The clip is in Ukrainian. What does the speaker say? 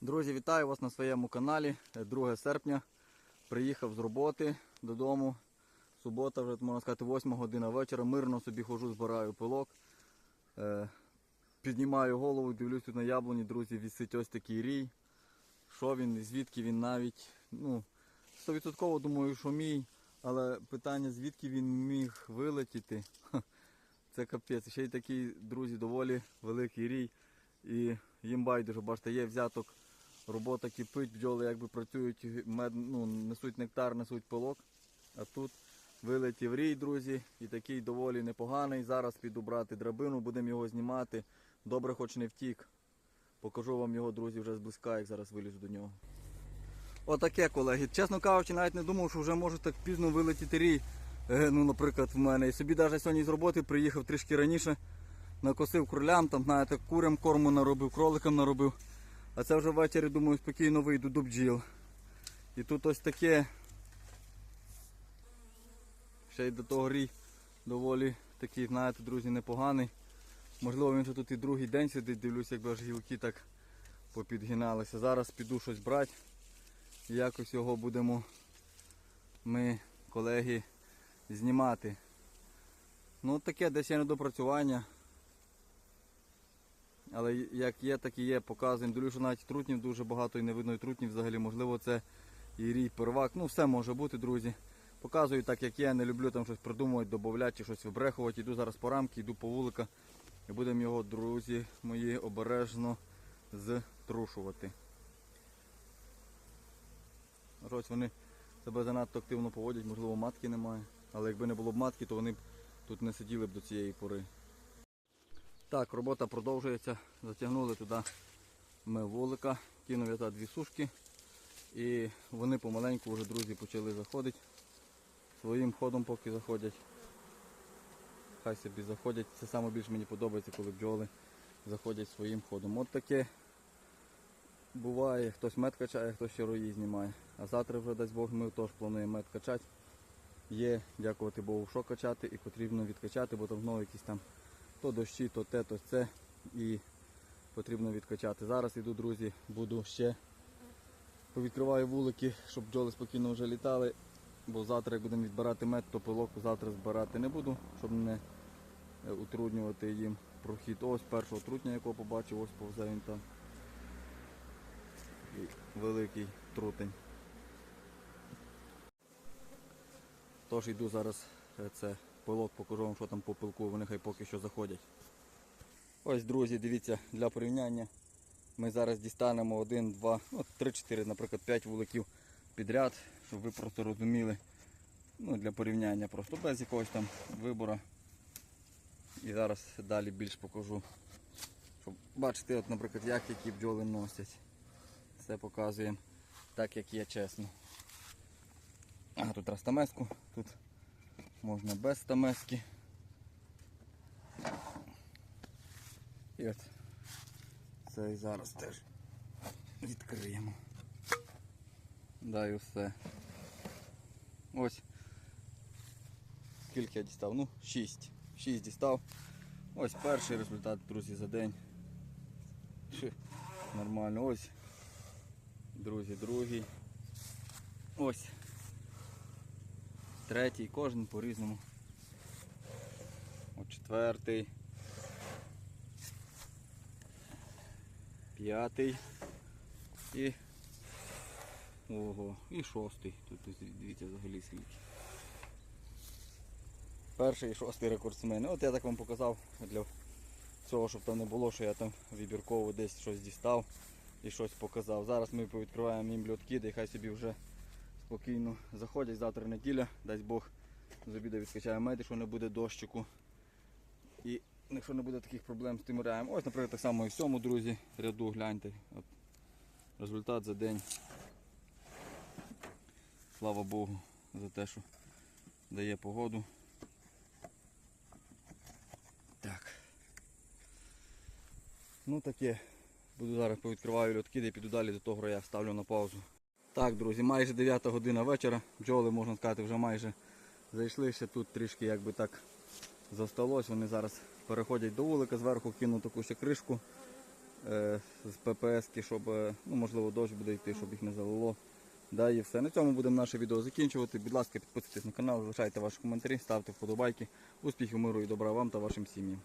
Друзі, вітаю вас на своєму каналі. Е, 2 серпня. Приїхав з роботи додому. Субота, вже можна сказати, 8 година вечора. Мирно собі хожу, збираю пилок. Е, Піднімаю голову, дивлюсь тут на яблуні, друзі, вісить ось такий рій. Що він, звідки він навіть. Ну, 100% думаю, що мій. Але питання, звідки він міг вилетіти, це капець. Ще й такий, друзі, доволі великий рій. І їм байдуже, бачите, є взяток, робота кипить, бджоли якби працюють, мед, ну, несуть нектар, несуть пилок. А тут вилетів рій, друзі, і такий доволі непоганий. Зараз піду брати драбину, будемо його знімати. Добре, хоч не втік. Покажу вам його, друзі, вже зблизька, як зараз вилізу до нього. Отаке, колеги. Чесно кажучи, навіть не думав, що вже може так пізно вилетіти рій. Е, ну, наприклад, в мене. І собі навіть сьогодні з роботи приїхав трішки раніше, накосив кролям, там, знаєте, курям корму наробив, кроликам наробив. А це вже ввечері, думаю, спокійно вийду до бджіл. І тут ось таке. Ще й до того рій доволі такий, знаєте, друзі, непоганий. Можливо, він вже тут і другий день сидить, дивлюсь, якби аж гілки так попідгиналися. Зараз піду щось брати. І якось його будемо ми, колеги, знімати. Ну таке десь є недопрацювання. Але як є, так і є, показуємо. Дивлюсь, що навіть трутнів дуже багато і не видно і трутнів взагалі. Можливо, це і рій первак. Ну все може бути, друзі. Показую так, як є, не люблю там щось придумувати, додати чи щось вибрехувати. Йду зараз по рамки, йду по вулика і будемо його, друзі мої, обережно зтрушувати. Ось вони себе занадто активно поводять, можливо, матки немає. Але якби не було б матки, то вони б тут не сиділи б до цієї пори. Так, робота продовжується. Затягнули туди ми вулика, кинув я туди дві сушки. І вони помаленьку вже, друзі, почали заходити. Своїм ходом поки заходять. Хай собі заходять. Це саме більше мені подобається, коли бджоли заходять своїм ходом. От таке буває, хтось мед качає, хтось ще рої знімає. А завтра вже дасть Бог, ми теж плануємо мед качати. Є, дякувати Богу, що качати і потрібно відкачати, бо там знову якісь там то дощі, то те, то це. І потрібно відкачати. Зараз іду, друзі, буду ще повідкриваю вулики, щоб бджоли спокійно вже літали. Бо завтра, як будемо відбирати мед, то пилок завтра збирати не буду, щоб не е, утруднювати їм прохід. Ось першого трутня, якого побачив, ось повзе він там. І великий трутень. Тож йду зараз е, це пилок, покажу вам, що там по пилку, вони хай поки що заходять. Ось, друзі, дивіться, для порівняння ми зараз дістанемо один, два, ну, три-чотири, наприклад, п'ять вуликів підряд, щоб ви просто розуміли. Ну, для порівняння просто без якогось там вибору. І зараз далі більш покажу. Щоб бачити, от, наприклад, як які бджоли носять. Все показуємо так, як є чесно. А, тут растамеску, тут можна без стамески. І от це і зараз теж відкриємо. Да, і все. Ось. Скільки я дістав? Ну, 6. 6 дістав. Ось перший результат, друзі, за день. Ши, Нормально. Ось. Друзі, другий. Ось. Третій, кожен по-різному. От четвертий. П'ятий. І Ого, і шостий. Тут дивіться взагалі скільки. Перший і шостий рекордсмени. От я так вам показав для цього, щоб там не було, що я там вибірково десь щось дістав і щось показав. Зараз ми повідкриваємо їм льотки, де хай собі вже спокійно заходять. Завтра неділя, дасть Бог з обіду відскачає меди, що не буде дощику. І якщо не буде таких проблем з тим раєм. Ось, наприклад, так само і в цьому, друзі, ряду гляньте. От результат за день. Слава Богу за те, що дає погоду. Так. Ну таке. Буду зараз повідкриваю льотки, де піду далі до того я ставлю на паузу. Так, друзі, майже 9 година вечора. Бджоли, можна сказати, вже майже зайшли. Ще тут трішки якби так засталось. Вони зараз переходять до вулика, зверху кину таку ще кришку е, з ППС, щоб е, ну, можливо дощ буде йти, щоб їх не залило. Да, і все. На цьому будемо наше відео закінчувати. Будь ласка, підписуйтесь на канал, залишайте ваші коментарі, ставте вподобайки. Успіхів, миру і добра вам та вашим сім'ям.